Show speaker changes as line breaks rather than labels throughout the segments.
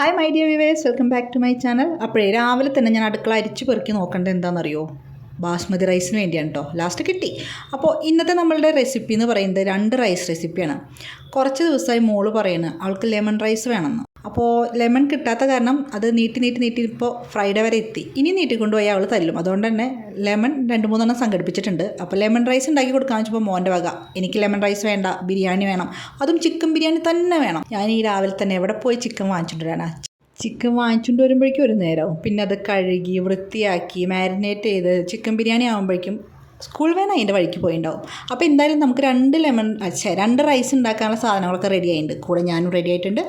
Hi my dear viewers welcome back to my channel അപ്പോഴേ രാവിലെ തന്നെ ഞാൻ അടുക്കള അരിച്ച് പെറുക്കി നോക്കേണ്ടത് എന്താണെന്നറിയോ ബാസ്മതി റൈസിന് വേണ്ടിയാണ് കേട്ടോ ലാസ്റ്റ് കിട്ടി. അപ്പോൾ ഇന്നത്തെ നമ്മളുടെ റെസിപ്പി എന്ന് പറയുന്നത് രണ്ട് റൈസ് റെസിപ്പിയാണ് കുറച്ച് ദിവസമായി മോൾ പറയുന്നത് അവൾക്ക് ലെമൺ റൈസ് വേണമെന്ന്. അപ്പോൾ ലെമൺ കിട്ടാത്ത കാരണം അത് നീട്ടി നീട്ടി നീട്ടി ഇപ്പോൾ ഫ്രൈഡേ വരെ എത്തി. ഇനി നീട്ടിക്കൊണ്ടുപോയി അവൾ തല്ലും. അതുകൊണ്ട് തന്നെ ലെമൺ രണ്ട് മൂന്നെണ്ണം സംഘടിപ്പിച്ചിട്ടുണ്ട്. അപ്പോൾ ലെമൺ റൈസ് ഉണ്ടാക്കി കൊടുക്കാൻ വെച്ചപ്പോൾ മോന്റെ വക. എനിക്ക് ലെമൺ റൈസ് വേണ്ട ബിരിയാണി വേണം. അതും ചിക്കൻ ബിരിയാണി തന്നെ വേണം. ഞാൻ ഈ രാവിലെ തന്നെ എവിടെ പോയി ചിക്കൻ വാങ്ങിച്ചിട്ടുണ്ടാണ് ചിക്കൻ വാങ്ങിച്ചുകൊണ്ട് വരുമ്പോഴേക്കും ഒരു നേരവും. പിന്നെ അത് കഴുകി വൃത്തിയാക്കി മാരിനേറ്റ് ചെയ്ത് ചിക്കൻ ബിരിയാണി ആകുമ്പോഴേക്കും സ്കൂൾ വേൻ അതിന്റെ വഴിക്ക് പോയിണ്ടാവും. അപ്പോൾ എന്തായാലും നമുക്ക് രണ്ട് ലെമൺ അച്ഛ രണ്ട് റൈസ് ഉണ്ടാക്കാനുള്ള സാധനങ്ങളൊക്കെ റെഡി ആയിട്ടുണ്ട് കൂടെ ഞാനും റെഡി ആയിട്ടുണ്ട്.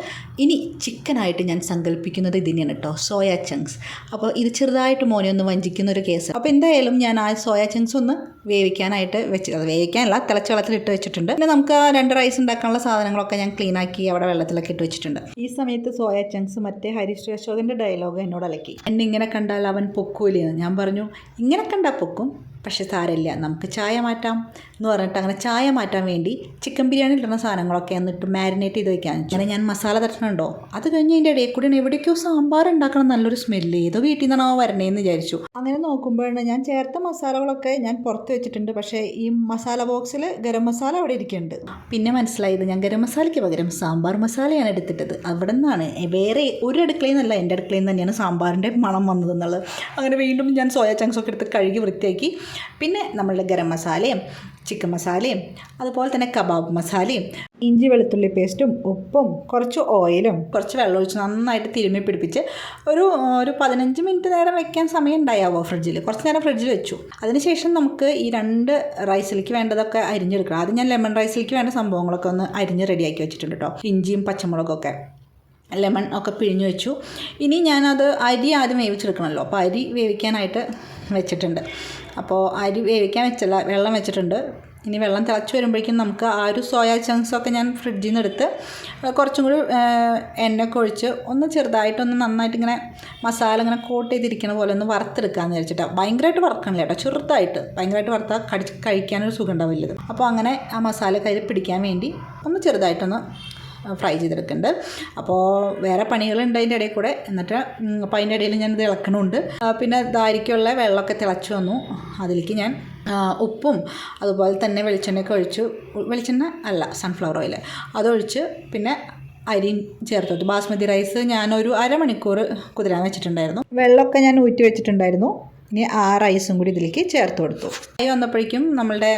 ഇനി ചിക്കനായിട്ട് ഞാൻ സങ്കല്പിക്കുന്നത് ഇതിനെയാണ് കേട്ടോ സോയ ചങ്ക്സ് അപ്പോൾ ഇത് ചെറുതായിട്ട് മോനെ ഒന്ന് വഞ്ചിക്കുന്ന ഒരു കേസ് അപ്പോൾ എന്തായാലും ഞാൻ ആ സോയ ചങ്ക്സ് ഒന്ന് വേവിക്കാനായിട്ട് വെച്ച് അത് വേവിക്കാനല്ല തിളച്ച വെള്ളത്തിലിട്ട് വെച്ചിട്ടുണ്ട്. പിന്നെ നമുക്ക് ആ രണ്ട് റൈസ് ഉണ്ടാക്കാനുള്ള സാധനങ്ങളൊക്കെ ഞാൻ ക്ലീൻ ആക്കി അവിടെ വെള്ളത്തിലൊക്കെ ഇട്ട് വെച്ചിട്ടുണ്ട്. ഈ സമയത്ത് സോയ ചങ്ക്സ് മറ്റേ ഹരീഷ് അശോകന്റെ ഡയലോഗ് എന്നോട് അലക്കി. എന്നെ ഇങ്ങനെ കണ്ടാൽ അവൻ പൊക്കൂലെന്ന് ഞാൻ പറഞ്ഞു. ഇങ്ങനെ കണ്ടാൽ പൊക്കും. പക്ഷേ സാരമില്ല നമുക്ക് ചായ മാറ്റാം എന്ന് പറഞ്ഞിട്ട് അങ്ങനെ ചായ മാറ്റാൻ വേണ്ടി ചിക്കൻ ബിരിയാണി ഇടുന്ന സാധനങ്ങളൊക്കെ എന്നിട്ട് മാരിനേറ്റ് ചെയ്ത് വെക്കാൻ അങ്ങനെ ഞാൻ മസാല തട്ടണുണ്ടോ അത് കഴിഞ്ഞ് അതിന്റെ ഇടയിൽ കൂടി എവിടേക്കോ സാമ്പാർ ഉണ്ടാക്കണം നല്ലൊരു സ്മെല്ല് ഏതോ വീട്ടിൽ നിന്നാണോ വരണേന്ന് വിചാരിച്ചു. അങ്ങനെ നോക്കുമ്പോഴാണ് ഞാൻ ചേർത്ത മസാലകളൊക്കെ ഞാൻ പുറത്ത് വെച്ചിട്ടുണ്ട്. പക്ഷേ ഈ മസാല ബോക്സിൽ ഗരം മസാല അവിടെ ഇരിക്കുന്നുണ്ട്. പിന്നെ മനസ്സിലായത് ഞാൻ ഗരം മസാലയ്ക്ക് പകരം സാമ്പാർ മസാലയാണ് എടുത്തിട്ടത്. അവിടെ നിന്നാണ് വേറെ ഒരു അടുക്കളയിൽ നിന്നല്ല എന്റെ അടുക്കളയിൽ നിന്ന് തന്നെയാണ് സാമ്പാറിന്റെ മണം വന്നത് എന്നുള്ളത്. അങ്ങനെ വീണ്ടും ഞാൻ സോയാ ചങ്ക്സ് ഒക്കെ എടുത്ത് കഴുകി വൃത്തിയാക്കി പിന്നെ നമ്മളുടെ ഗരം മസാലയും ചിക്കൻ മസാലയും അതുപോലെ തന്നെ കബാബ് മസാലയും ഇഞ്ചി വെളുത്തുള്ളി പേസ്റ്റും ഉപ്പും കുറച്ച് ഓയിലും കുറച്ച് വെള്ളം ഒഴിച്ച് നന്നായിട്ട് തിരുമ്മി പിടിപ്പിച്ച് ഒരു ഒരു പതിനഞ്ച് മിനിറ്റ് നേരം വെക്കാൻ സമയം ഉണ്ടായാവോ ഫ്രിഡ്ജിൽ കുറച്ച് നേരം ഫ്രിഡ്ജിൽ വെച്ചു. അതിനുശേഷം നമുക്ക് ഈ രണ്ട് റൈസിലേക്ക് വേണ്ടതൊക്കെ അരിഞ്ഞെടുക്കണം. ആദ്യം ഞാൻ ലെമൺ റൈസിലേക്ക് വേണ്ട സംഭവങ്ങളൊക്കെ ഒന്ന് അരിഞ്ഞ് റെഡിയാക്കി വെച്ചിട്ടുണ്ട് കേട്ടോ ഇഞ്ചിയും പച്ചമുളകൊക്കെ ലെമൺ ഒക്കെ പിഴിഞ്ഞു വെച്ചു. ഇനി ഞാനത് അരി ആദ്യം വേവിച്ചെടുക്കണമല്ലോ അപ്പോൾ അരി വേവിക്കാനായിട്ട് വെച്ചിട്ടുണ്ട്. അപ്പോൾ അരി വേവിക്കാൻ വെച്ചല്ല വെള്ളം വെച്ചിട്ടുണ്ട്. ഇനി വെള്ളം തിളച്ച് വരുമ്പോഴേക്കും നമുക്ക് ആ ഒരു സോയാ ചങ്ക്സൊക്കെ ഞാൻ ഫ്രിഡ്ജിൽ നിന്ന് എടുത്ത് കുറച്ചും കൂടി എണ്ണയൊക്കെ ഒഴിച്ച് ഒന്ന് ചെറുതായിട്ടൊന്ന് നന്നായിട്ട് ഇങ്ങനെ മസാല ഇങ്ങനെ കോട്ട് ചെയ്തിരിക്കുന്ന പോലെ ഒന്ന് വറുത്തെടുക്കാമെന്ന് വിചാരിച്ചിട്ടാണ് ഭയങ്കരമായിട്ട് വറക്കണില്ല കേട്ടോ ചെറുതായിട്ട്. ഭയങ്കരമായിട്ട് വറുത്താൽ കടി കഴിക്കാനൊരു സുഖം ഉണ്ടാവില്ലത് അപ്പോൾ അങ്ങനെ ആ മസാല കയ്യിൽ പിടിക്കാൻ വേണ്ടി ഒന്ന് ചെറുതായിട്ടൊന്ന് ഫ്രൈ ചെയ്തെടുക്കുന്നുണ്ട് അപ്പോൾ വേറെ പണികളുണ്ട് അതിന്റെ ഇടയിൽ കൂടെ. എന്നിട്ട് അപ്പോൾ അതിന്റെ ഇടയിൽ ഞാൻ ഇത് ഇളക്കണമുണ്ട് പിന്നെ ദാരിക്കുള്ള വെള്ളമൊക്കെ തിളച്ച് വന്നു. അതിലേക്ക് ഞാൻ ഉപ്പും അതുപോലെ തന്നെ വെളിച്ചെണ്ണയൊക്കെ ഒഴിച്ചു. വെളിച്ചെണ്ണ അല്ല സൺഫ്ലവർ ഓയിൽ അതൊഴിച്ച് പിന്നെ അരി ചേർത്തിട്ട് ബാസ്മതി റൈസ് ഞാനൊരു അരമണിക്കൂർ കുതിരാൻ വെച്ചിട്ടുണ്ടായിരുന്നു. വെള്ളമൊക്കെ ഞാൻ ഊറ്റി വെച്ചിട്ടുണ്ടായിരുന്നു. ഇനി ആ റൈസും കൂടി ഇതിലേക്ക് ചേർത്ത് കൊടുത്തു. ആയി വന്നപ്പോഴേക്കും നമ്മളുടെ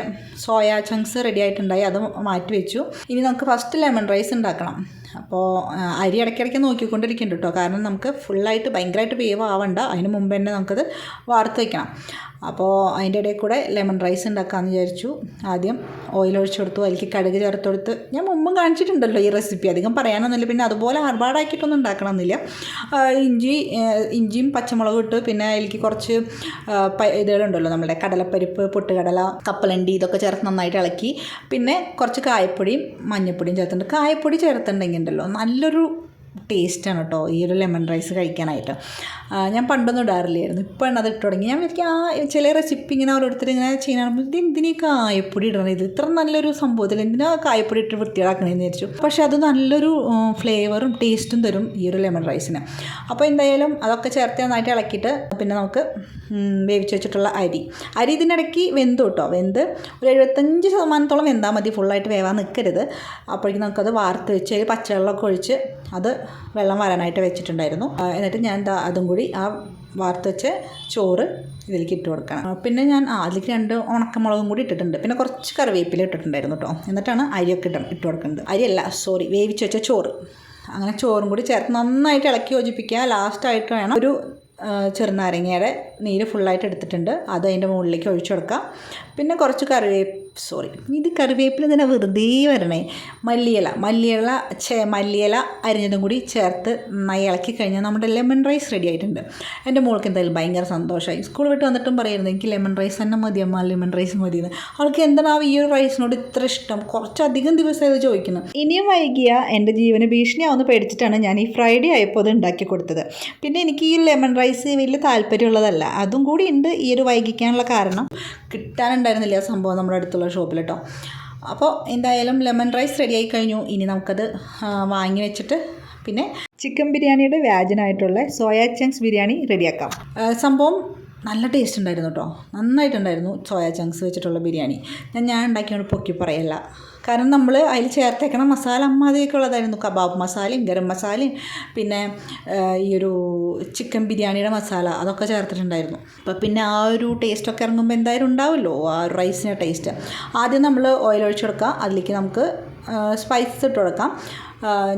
സോയാ ചങ്ക്സ് റെഡി ആയിട്ടുണ്ടായി. അത് മാറ്റി വെച്ചു. ഇനി നമുക്ക് ഫസ്റ്റ് ലെമൺ റൈസ് ഉണ്ടാക്കണം. അപ്പോൾ അരി ഇടയ്ക്കിടയ്ക്ക് നോക്കിക്കൊണ്ടിരിക്കുന്നുണ്ട് കേട്ടോ കാരണം നമുക്ക് ഫുള്ളായിട്ട് ഭയങ്കരമായിട്ട് വേവ് ആവണ്ട. അതിന് മുമ്പ് തന്നെ നമുക്കത് വാർത്ത് വയ്ക്കണം അപ്പോൾ അതിന്റെ ഇടയിൽ കൂടെ ലെമൺ റൈസ് ഉണ്ടാക്കാമെന്ന് വിചാരിച്ചു. ആദ്യം ഓയിൽ ഒഴിച്ചു കൊടുത്തു അതിലേക്ക് കടുക് ചേർത്ത് കൊടുത്ത് ഞാൻ മുമ്പും കാണിച്ചിട്ടുണ്ടല്ലോ ഈ റെസിപ്പി അധികം പറയാനൊന്നുമില്ല. പിന്നെ അതുപോലെ ആർഭാടാക്കിയിട്ടൊന്നും ഉണ്ടാക്കണമെന്നില്ല ഇഞ്ചി ഇഞ്ചിയും പച്ചമുളകും ഇട്ട് പിന്നെ അതിലേക്ക് കുറച്ച് ഇതുകളുണ്ടല്ലോ നമ്മുടെ കടലപ്പരിപ്പ് പൊട്ടുകടല കപ്പലണ്ടി ഇതൊക്കെ ചേർത്ത് നന്നായിട്ട് ഇളക്കി. പിന്നെ കുറച്ച് കായപ്പൊടിയും മഞ്ഞൾപ്പൊടിയും ചേർത്തിട്ടുണ്ട്. കായപ്പൊടി ചേർത്തിട്ടുണ്ടെങ്കിൽ ഉണ്ടല്ലോ. നല്ലൊരു ടേസ്റ്റാണ് കേട്ടോ ഈ ഒരു ലെമൺ റൈസ് കഴിക്കാനായിട്ട്. ഞാൻ പണ്ടൊന്നും ഇടാറില്ലായിരുന്നു. ഇപ്പോഴാണ് അത് ഇട്ട് തുടങ്ങി. ഞാൻ എനിക്ക് ആ ചില റെസിപ്പി ഇങ്ങനെ ഓരോരുത്തർ ഇങ്ങനെ ചെയ്യണമെങ്കിൽ ഇത് എന്തിനീ കായപ്പൊടി ഇടണം? ഇത് ഇത്ര നല്ലൊരു സംഭവത്തിൽ എന്തിനാ കായപ്പൊടി ഇട്ട് വൃത്തിയാക്കണമെന്ന് വിചാരിച്ചു. പക്ഷേ അത് നല്ലൊരു ഫ്ലേവറും ടേസ്റ്റും തരും ഈ ഒരു ലെമൺ റൈസിന് അപ്പോൾ എന്തായാലും അതൊക്കെ ചേർത്ത് നന്നായിട്ട് ഇളക്കിയിട്ട് പിന്നെ നമുക്ക് വേവിച്ച് വെച്ചിട്ടുള്ള അരി. അരി ഇതിനിടയ്ക്ക് വെന്ത് കേട്ടോ വെന്ത് ഒരു എഴുപത്തഞ്ച് ശതമാനത്തോളം വെന്താൽ മതി. ഫുള്ളായിട്ട് വേവാൻ നിൽക്കരുത് അപ്പോഴേക്കും നമുക്കത് വാർത്ത് വെച്ച് അതിൽ പച്ചവെള്ളമൊക്കെ ഒഴിച്ച് അത് വെള്ളം വരാനായിട്ട് വെച്ചിട്ടുണ്ടായിരുന്നു. എന്നിട്ട് ഞാൻ എന്താ അതും കൂടി ആ വാർത്ത് വെച്ച് ചോറ് ഇതിലേക്ക് ഇട്ട് കൊടുക്കണം. പിന്നെ ഞാൻ അതിലേക്ക് രണ്ട് ഉണക്കമുളകും കൂടി ഇട്ടിട്ടുണ്ട്. പിന്നെ കുറച്ച് കറിവേപ്പില ഇട്ടിട്ടുണ്ടായിരുന്നു കേട്ടോ എന്നിട്ടാണ് അരിയൊക്കെ ഇട്ട് ഇട്ട് കൊടുക്കുന്നത്. അരിയല്ല സോറി വേവിച്ച് വെച്ച ചോറ്. അങ്ങനെ ചോറും കൂടി ചേർത്ത് നന്നായിട്ട് ഇളക്കി യോജിപ്പിക്കുക. ലാസ്റ്റായിട്ട് വേണം ഒരു ചെറുനാരങ്ങയുടെ നീര് ഫുള്ളായിട്ട് എടുത്തിട്ടുണ്ട്. അത് അതിന്റെ മുകളിലേക്ക് ഒഴിച്ചു കൊടുക്കാം. പിന്നെ കുറച്ച് കറിവേപ്പ് സോറി ഇത് കറിവേപ്പില തന്നെ വെറുതെ വരണേ. മല്ലിയില മല്ലിയില ചേ മല്ലിയില അരിഞ്ഞതും കൂടി ചേർത്ത് നന്നായി ഇളക്കി കഴിഞ്ഞാൽ നമ്മുടെ ലെമൺ റൈസ് റെഡി ആയിട്ടുണ്ട്. എന്റെ മോൾക്ക് എന്തായാലും ഭയങ്കര സന്തോഷമായി സ്കൂൾ വിട്ട് വന്നിട്ടും പറയുന്നത് എനിക്ക് ലെമൺ റൈസ് തന്നെ മതി അമ്മ ലെമൺ റൈസ് മതി എന്ന് അവൾക്ക് എന്താണ് ഈ ഒരു റൈസിനോട് ഇത്ര ഇഷ്ടം? കുറച്ചധികം ദിവസം ഇത് ചോദിക്കുന്നു. ഇനിയും വൈകിയ എന്റെ ജീവന് ഭീഷണിയാവുന്ന പേടിച്ചിട്ടാണ് ഞാൻ ഈ ഫ്രൈഡേ ആയപ്പോൾ അത് ഉണ്ടാക്കി കൊടുത്തത്. പിന്നെ എനിക്ക് ഈ ലെമൺ റൈസ് വലിയ താല്പര്യമുള്ളതല്ല. അതും കൂടി ഉണ്ട് ഈ ഒരു വൈകിക്കാനുള്ള കാരണം. കിട്ടാനുണ്ടായിരുന്നില്ല ആ സംഭവം നമ്മുടെ അടുത്തുള്ള ഷോപ്പിൽ കേട്ടോ അപ്പോൾ എന്തായാലും ലെമൺ റൈസ് റെഡി ആയി കഴിഞ്ഞു. ഇനി നമുക്കത് വാങ്ങി വെച്ചിട്ട് പിന്നെ ചിക്കൻ ബിരിയാണിയുടെ വ്യാജനായിട്ടുള്ള സോയാ ചങ്ക്സ് ബിരിയാണി റെഡിയാക്കാം സംഭവം നല്ല ടേസ്റ്റ് ഉണ്ടായിരുന്നു കേട്ടോ നന്നായിട്ടുണ്ടായിരുന്നു സോയ ചങ്ക്സ് വെച്ചിട്ടുള്ള ബിരിയാണി. ഞാൻ ഞാൻ ഉണ്ടാക്കിയോണ്ട് പൊക്കി പറയല്ല. കാരണം നമ്മൾ അതിൽ ചേർത്തേക്കണ മസാല അമ്മാതിരിയൊക്കെ ഉള്ളതായിരുന്നു. കബാബ് മസാലയും ഗരം മസാലയും പിന്നെ ഈ ഒരു ചിക്കൻ ബിരിയാണിയുടെ മസാല അതൊക്കെ ചേർത്തിട്ടുണ്ടായിരുന്നു. അപ്പോൾ പിന്നെ ആ ഒരു ടേസ്റ്റൊക്കെ ഇറങ്ങുമ്പോൾ എന്തായാലും ഉണ്ടാവുമല്ലോ? ആ ഒരു റൈസിന്റെ ടേസ്റ്റ് ആദ്യം നമ്മൾ ഓയിൽ ഒഴിച്ചു അതിലേക്ക് നമുക്ക് സ്പൈസസ് ഇട്ട് കൊടുക്കാം.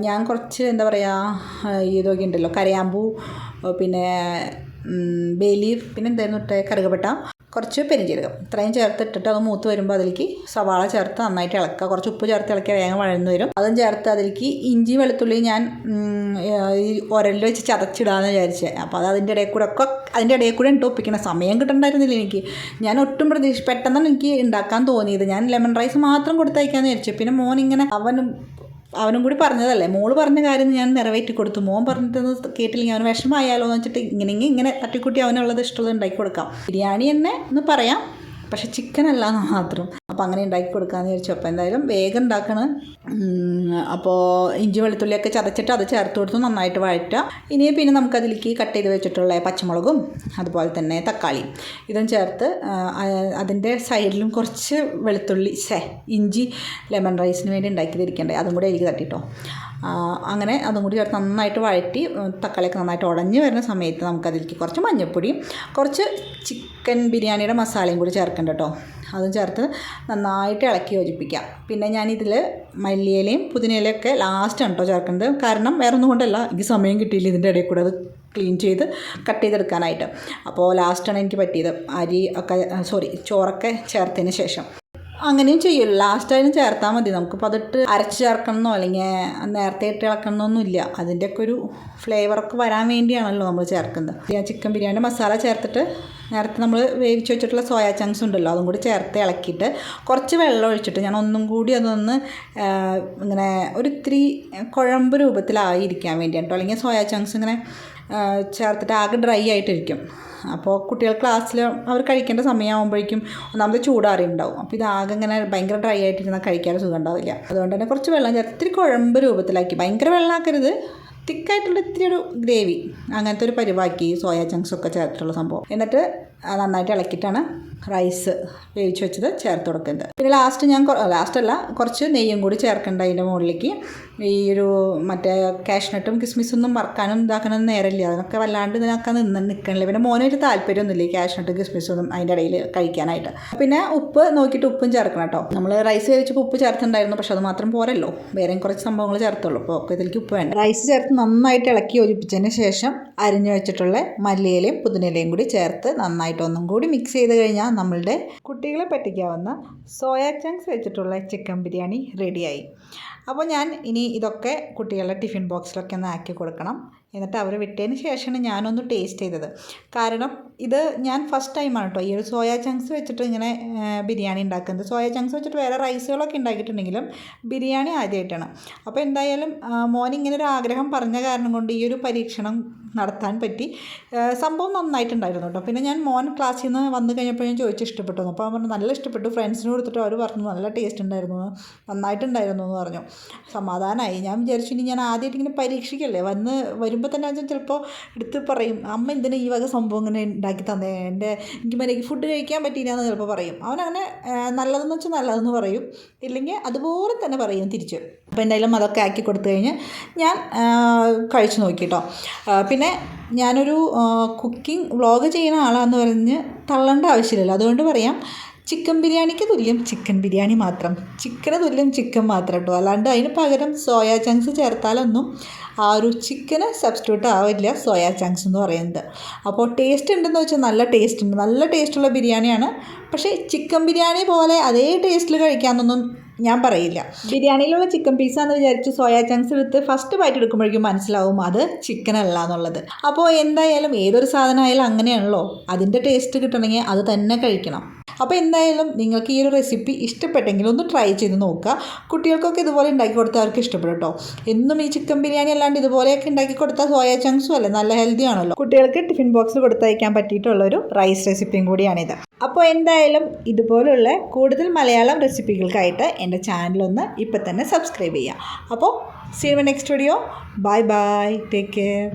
ഞാൻ കുറച്ച് എന്താ പറയുക ഇതൊക്കെ ഉണ്ടല്ലോ കരയാമ്പൂ പിന്നെ ബേ ലീഫ് പിന്നെ എന്തായിരുന്നു ഇട്ടേ? കറുകപ്പെട്ട. കുറച്ച് പെരിഞ്ചീരകം. ഇത്രയും ചേർത്തിട്ടിട്ട് അത് മൂത്ത് വരുമ്പോൾ അതിലേക്ക് സവാള ചേർത്ത് നന്നായിട്ട് ഇളക്കുക. കുറച്ച് ഉപ്പ് ചേർത്ത് ഇളക്കിയാൽ വേഗം വഴന്ന് വരും. അതും ചേർത്ത് അതിലേക്ക് ഇഞ്ചി വെളുത്തുള്ളി ഞാൻ ഈ ഉരലിൽ വെച്ച് ചതച്ചിടാമെന്ന് വിചാരിച്ചത് അപ്പോൾ അത് അതിന്റെ ഇടയിൽ കൂടെ ഒക്കെ അതിന്റെ ഇടയിൽ കൂടെ ഉണ്ട് ഒപ്പിക്കണം സമയം കിട്ടണ്ടായിരുന്നില്ല എനിക്ക്. ഞാൻ ഒട്ടും പ്രതീക്ഷ പെട്ടെന്നാണ് എനിക്ക് ഉണ്ടാക്കാൻ തോന്നിയത്. ഞാൻ ലെമൺ റൈസ് മാത്രം കൊടുത്തയക്കാമെന്ന് വിചാരിച്ചു. പിന്നെ മോൻ ഇങ്ങനെ അവനും അവനും കൂടി പറഞ്ഞതല്ലേ മോൾ പറഞ്ഞ കാര്യം ഞാൻ നിറവേറ്റി കൊടുത്തു. മോൻ പറഞ്ഞിട്ടൊന്ന് കേട്ടില്ലെങ്കിൽ അവന് വിഷമമായാലോ എന്ന് വെച്ചിട്ട് ഇങ്ങനെ ഇങ്ങനെ തട്ടിക്കുട്ടി അവനുള്ളത് ഇഷ്ടമുള്ളത് ഉണ്ടാക്കി കൊടുക്കാം. ബിരിയാണി തന്നെ എന്ന് പറയാം. പക്ഷെ ചിക്കൻ അല്ല മാത്രം. അപ്പോൾ അങ്ങനെ ഉണ്ടാക്കി കൊടുക്കാമെന്ന് വിചാരിച്ചു. അപ്പോൾ എന്തായാലും വേഗം ഉണ്ടാക്കണം. അപ്പോൾ ഇഞ്ചി വെളുത്തുള്ളിയൊക്കെ ചതച്ചിട്ട് അത് ചേർത്ത് കൊടുത്ത് നന്നായിട്ട് വഴറ്റുക. ഇനി പിന്നെ നമുക്കതിലേക്ക് കട്ട് ചെയ്ത് വെച്ചിട്ടുള്ള പച്ചമുളകും അതുപോലെ തന്നെ തക്കാളി ഇതും ചേർത്ത് അതിന്റെ സൈഡിലും കുറച്ച് വെളുത്തുള്ളി സേ ഇഞ്ചി ലെമൺ റൈസിന് വേണ്ടി ഉണ്ടാക്കിയതിരിക്കണ്ടേ അതും കൂടെ എനിക്ക് തട്ടിട്ടോ. അങ്ങനെ അതും കൂടി ചേർത്ത് നന്നായിട്ട് വഴറ്റി തക്കാളിയൊക്കെ നന്നായിട്ട് ഉടഞ്ഞ് വരുന്ന സമയത്ത് നമുക്കതിലേക്ക് കുറച്ച് മഞ്ഞൾപ്പൊടിയും കുറച്ച് ചിക്കൻ ബിരിയാണിയുടെ മസാലയും കൂടി ചേർക്കണ്ട കേട്ടോ അതും ചേർത്ത് നന്നായിട്ട് ഇളക്കി യോജിപ്പിക്കാം. പിന്നെ ഞാനിതിൽ മല്ലിയിലയും പുതിനയിലയൊക്കെ ലാസ്റ്റാണ് കേട്ടോ ചേർക്കുന്നത്. കാരണം വേറെ ഒന്നും കൊണ്ടല്ല എനിക്ക് സമയം കിട്ടിയില്ല ഇതിന്റെ ഇടയിൽ കൂടെ അത് ക്ലീൻ ചെയ്ത് കട്ട് ചെയ്തെടുക്കാനായിട്ട്. അപ്പോൾ ലാസ്റ്റാണ് എനിക്ക് പറ്റിയത്. അരി ഒക്കെ സോറി ചോറൊക്കെ ചേർത്തതിന് ശേഷം. അങ്ങനെയും ചെയ്യും. ലാസ്റ്റായാലും ചേർത്താൽ മതി. നമുക്ക് അതിട്ട് അരച്ച് ചേർക്കണമെന്നോ അല്ലെങ്കിൽ നേരത്തെ ഇട്ട് ഇളക്കണമെന്നൊന്നുമില്ല അതിന്റെയൊക്കെ ഒരു ഫ്ലേവറൊക്കെ വരാൻ വേണ്ടിയാണല്ലോ നമ്മൾ ചേർക്കുന്നത്. ഞാൻ ചിക്കൻ ബിരിയാണി മസാല ചേർത്തിട്ട് നേരത്തെ നമ്മൾ വേവിച്ച് വെച്ചിട്ടുള്ള സോയാ ചങ്ക്സ് ഉണ്ടല്ലോ അതും കൂടി ചേർത്ത് ഇളക്കിയിട്ട് കുറച്ച് വെള്ളം ഒഴിച്ചിട്ട് ഞാൻ ഒന്നും കൂടി അതൊന്ന് ഇങ്ങനെ ഒരു ഇത്തിരി കുഴമ്പ് രൂപത്തിലായിരിക്കാൻ വേണ്ടിയാണ് കേട്ടോ അല്ലെങ്കിൽ സോയാ ചങ്ക്സ് ഇങ്ങനെ ചേർത്തിട്ട് ആകെ ഡ്രൈ ആയിട്ടിരിക്കും. അപ്പോൾ കുട്ടികൾ ക്ലാസ്സിൽ അവർ കഴിക്കേണ്ട സമയമാകുമ്പോഴേക്കും ഒന്നാമത് ചൂടാറിയുണ്ടാവും അപ്പോൾ ഇതാകെ ഇങ്ങനെ ഭയങ്കര ഡ്രൈ ആയിട്ടിരുന്നാൽ കഴിക്കാൻ സുഖം ഉണ്ടാവില്ല. അതുകൊണ്ട് തന്നെ കുറച്ച് വെള്ളം ഇത്തിരി കുഴമ്പ് രൂപത്തിലാക്കി. ഭയങ്കര വെള്ളമാക്കരുത്. തിക്കായിട്ടുള്ള ഇത്തിരി ഒരു ഗ്രേവി അങ്ങനത്തെ ഒരു പരിവാക്കി സോയ ചങ്ക്സ് ഒക്കെ ചേർത്തിട്ടുള്ള സംഭവം. എന്നിട്ട് നന്നായിട്ട് ഇളക്കിയിട്ടാണ് റൈസ് വേവിച്ച് വെച്ചത് ചേർത്ത് കൊടുക്കുന്നത്. പിന്നെ ലാസ്റ്റ് ഞാൻ ലാസ്റ്റ് അല്ല കുറച്ച് നെയ്യും കൂടി ചേർക്കേണ്ട അതിന്റെ മുകളിലേക്ക്. ഈ ഒരു മറ്റേ കാഷ്നട്ടും കിസ്മിസൊന്നും വറക്കാനും ഇതാക്കാനും നേരമില്ല. അതിനൊക്കെ വല്ലാണ്ട് ഇതിനൊക്കെ നിന്ന് നിൽക്കണില്ല പിന്നെ മോനൊരു താല്പര്യമൊന്നുമില്ല ഈ കാഷ്നട്ടും കിസ്മിസൊന്നും അതിന്റെ ഇടയിൽ കഴിക്കാനായിട്ട്. പിന്നെ ഉപ്പ് നോക്കിയിട്ട് ഉപ്പും ചേർക്കണം കേട്ടോ. നമ്മൾ റൈസ് വേവിച്ചപ്പോൾ ഉപ്പ് ചേർത്തിട്ടുണ്ടായിരുന്നു. പക്ഷെ അത് മാത്രം പോരല്ലോ. വേറെയും കുറച്ച് സംഭവങ്ങൾ ചേർത്തുള്ളൂ. അപ്പോൾ ഒക്കെ ഇതിലേക്ക് ഉപ്പ് വേണ്ട. റൈസ് ചേർത്ത് നന്നായിട്ട് ഇളക്കി ഒലിപ്പിച്ചതിന് ശേഷം അരിഞ്ഞു വെച്ചിട്ടുള്ള മല്ലിയിലയും പുതിനയിലയും കൂടി ചേർത്ത് നന്നായിട്ട് ഒന്നും കൂടി മിക്സ് ചെയ്ത് കഴിഞ്ഞാൽ നമ്മളുടെ കുട്ടികളെ പറ്റിക്കാവുന്ന സോയ ചങ്ക്സ് വെച്ചിട്ടുള്ള ചിക്കൻ ബിരിയാണി റെഡിയായി അപ്പോൾ ഞാൻ ഇനി ഇതൊക്കെ കുട്ടികളുടെ ടിഫിൻ ബോക്സിലൊക്കെ ഒന്ന് ആക്കി കൊടുക്കണം. എന്നിട്ട് അവർ വിട്ടതിന് ശേഷമാണ് ഞാനൊന്ന് ടേസ്റ്റ് ചെയ്തത്. കാരണം ഇത് ഞാൻ ഫസ്റ്റ് ടൈമാണ് കേട്ടോ ഈ ഒരു സോയ ചങ്ക്സ് വെച്ചിട്ട് ഇങ്ങനെ ബിരിയാണി ഉണ്ടാക്കുന്നത്. സോയ ചങ്ക്സ് വെച്ചിട്ട് വേറെ റൈസുകളൊക്കെ ഉണ്ടാക്കിയിട്ടുണ്ടെങ്കിലും ബിരിയാണി ആദ്യമായിട്ടാണ് അപ്പോൾ എന്തായാലും മോൻ ഇങ്ങനെ ഒരു ആഗ്രഹം പറഞ്ഞ കാരണം കൊണ്ട് ഈ ഒരു പരീക്ഷണം നടത്താൻ പറ്റി. സംഭവം നന്നായിട്ടുണ്ടായിരുന്നു കേട്ടോ പിന്നെ ഞാൻ മോൻ ക്ലാസ്സിൽ നിന്ന് വന്നു കഴിഞ്ഞപ്പോൾ ഞാൻ ചോദിച്ചു ഇഷ്ടപ്പെട്ടു അപ്പോൾ അവൻ പറഞ്ഞു നല്ല ഇഷ്ടപ്പെട്ടു. ഫ്രണ്ട്സിന് കൊടുത്തിട്ട് അവർ പറഞ്ഞു നല്ല ടേസ്റ്റ് ഉണ്ടായിരുന്നു. നന്നായിട്ടുണ്ടായിരുന്നു എന്ന് പറഞ്ഞു. സമാധാനമായി ഞാൻ വിചാരിച്ചു ഇനി ഞാൻ ആദ്യമായിട്ട് ഇങ്ങനെ പരീക്ഷിക്കല്ലേ? വന്ന് വരുമ്പോൾ തന്നെ അച്ഛൻ ചിലപ്പോൾ എടുത്ത് പറയും അമ്മ എന്തിനാ ഈ വക സംഭവം ഇങ്ങനെ ഉണ്ടാക്കി തന്നേ? എന്റെ എനിക്ക് മര്യാദയ്ക്ക് ഫുഡ് കഴിക്കാൻ പറ്റിയില്ല എന്ന് ചിലപ്പോൾ പറയും അവനങ്ങനെ നല്ലതെന്ന് വെച്ചാൽ നല്ലതെന്ന് പറയും. ഇല്ലെങ്കിൽ അതുപോലെ തന്നെ പറയും തിരിച്ച്. അപ്പോൾ എന്തായാലും അതൊക്കെ ആക്കി കൊടുത്തു കഴിഞ്ഞ് ഞാൻ കഴിച്ചു നോക്കി കേട്ടോ പിന്നെ ഞാനൊരു കുക്കിംഗ് വ്ളോഗ് ചെയ്യുന്ന ആളാന്ന് പറഞ്ഞ് തള്ളേണ്ട ആവശ്യമില്ലല്ലോ. അതുകൊണ്ട് പറയാം ചിക്കൻ ബിരിയാണിക്ക് തുല്യം ചിക്കൻ ബിരിയാണി മാത്രം. ചിക്കന് തുല്യം ചിക്കൻ മാത്രം കേട്ടോ അല്ലാണ്ട് അതിന് പകരം സോയാ ചങ്ക്സ് ചേർത്താലൊന്നും ആ ഒരു ചിക്കന് സബ്സ്റ്റിറ്റ്യൂട്ട് ആവില്ല സോയാ ചങ്ക്സ് എന്ന് പറയുന്നത്. അപ്പോൾ ടേസ്റ്റ് ഉണ്ടെന്ന് വെച്ചാൽ നല്ല ടേസ്റ്റ് ഉണ്ട്. നല്ല ടേസ്റ്റുള്ള ബിരിയാണിയാണ്. പക്ഷേ ചിക്കൻ ബിരിയാണി പോലെ അതേ ടേസ്റ്റിൽ കഴിക്കാമെന്നൊന്നും ഞാൻ പറയില്ല. ബിരിയാണിയിലുള്ള ചിക്കൻ പീസാന്ന് വിചാരിച്ച് സോയാ ചങ്ക്സ് എടുത്ത് ഫസ്റ്റ് ബൈറ്റ് എടുക്കുമ്പോഴേക്കും മനസ്സിലാവും അത് ചിക്കൻ അല്ല എന്നുള്ളത്. അപ്പോൾ എന്തായാലും ഏതൊരു സാധനമായാലും അങ്ങനെയാണല്ലോ. അതിന്റെ ടേസ്റ്റ് കിട്ടണമെങ്കിൽ അത് തന്നെ കഴിക്കണം. അപ്പോൾ എന്തായാലും നിങ്ങൾക്ക് ഈ ഒരു റെസിപ്പി ഇഷ്ടപ്പെട്ടെങ്കിൽ ഒന്ന് ട്രൈ ചെയ്ത് നോക്കുക. കുട്ടികൾക്കൊക്കെ ഇതുപോലെ ഉണ്ടാക്കി കൊടുത്താൽ അവർക്ക് ഇഷ്ടപ്പെടും കേട്ടോ. എന്നും ഈ ചിക്കൻ ബിരിയാണി അല്ലാണ്ട് ഇതുപോലെയൊക്കെ ഉണ്ടാക്കി കൊടുത്താൽ സോയ ചങ്ക്സും അല്ലേ? നല്ല ഹെൽത്തി ആണല്ലോ. കുട്ടികൾക്ക് ടിഫിൻ ബോക്സ് കൊടുത്തയക്കാൻ പറ്റിയിട്ടുള്ള ഒരു റൈസ് റെസിപ്പിയും കൂടിയാണിത് അപ്പോൾ എന്തായാലും ഇതുപോലുള്ള കൂടുതൽ മലയാളം റെസിപ്പികൾക്കായിട്ട് എന്റെ ചാനലൊന്ന് ഇപ്പം തന്നെ സബ്സ്ക്രൈബ് ചെയ്യുക. അപ്പോൾ see next video bye bye take care